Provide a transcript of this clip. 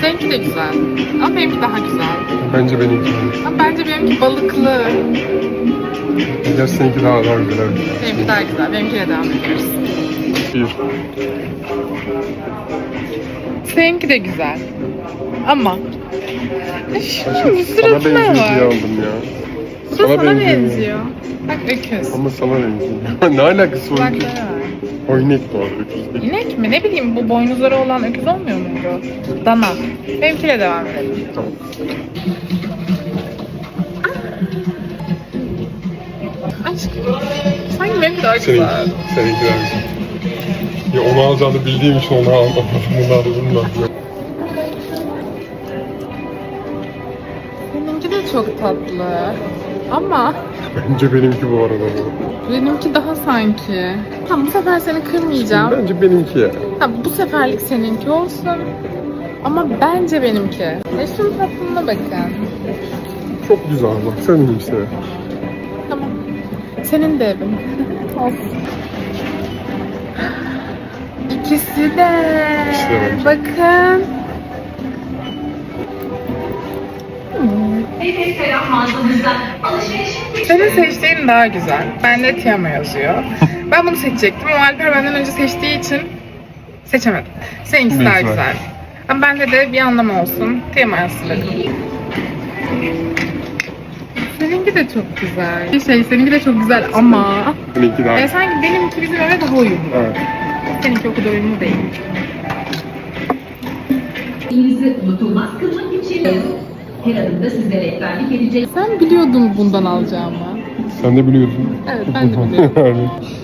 Seninki de güzel. Ama benimki daha güzel. Bence benimki. Ama bence benimki balıklı. Gerçi seninki daha daha güzel. Evet. Benimki daha güzel. Benimkiyle devam ediyoruz. Bir. Seninki de güzel. Ama şunun Sana benziyor diye var. aldım ya. Sana, sana benziyor. benziyor. Bak öküz. Ama sana benziyor. ne alakası var? ki? Kulakları var. Oynak bu arada. öküz değil. İnek mi? Ne bileyim bu boynuzları olan öküz olmuyor muydu? Dana. Benimkiyle devam edelim. Tamam. Aşkım. Sanki benimki daha Seninki, güzel. seninki daha güzel. Ya onu alacağını bildiğim için onu almadım. Bunu aldım da. Seninki de çok tatlı. Ama Bence benimki bu arada bu. benimki daha sanki. Tamam bu sefer seni kırmayacağım. Bence benimki ya. Ha, bu seferlik seninki olsun. Ama bence benimki. Ve şunun tatlılığına bakın. Çok güzel bak sen işte. Tamam. Senin de evin. Olsun. İkisi de. İkisi de bence. Bakın. Senin seçtiğin daha güzel. Bende Tiamo yazıyor. ben bunu seçecektim ama Alper benden önce seçtiği için seçemedim. Seninkisi daha güzel. Ama bende de bir anlamı olsun. Tiamo yazsın. Seninki de çok güzel. Bir şey, seninki de çok güzel ama... Benimki daha E, sanki benimki bizim eve daha uyumlu. Evet. Seninki o kadar uyumlu değil. Elinizi unutulmaz kılmak için her adımda sizlere rehberlik edeceğiz. Sen biliyordun bundan alacağımı. Sen de biliyorsun. Evet, ben de biliyorum. Yani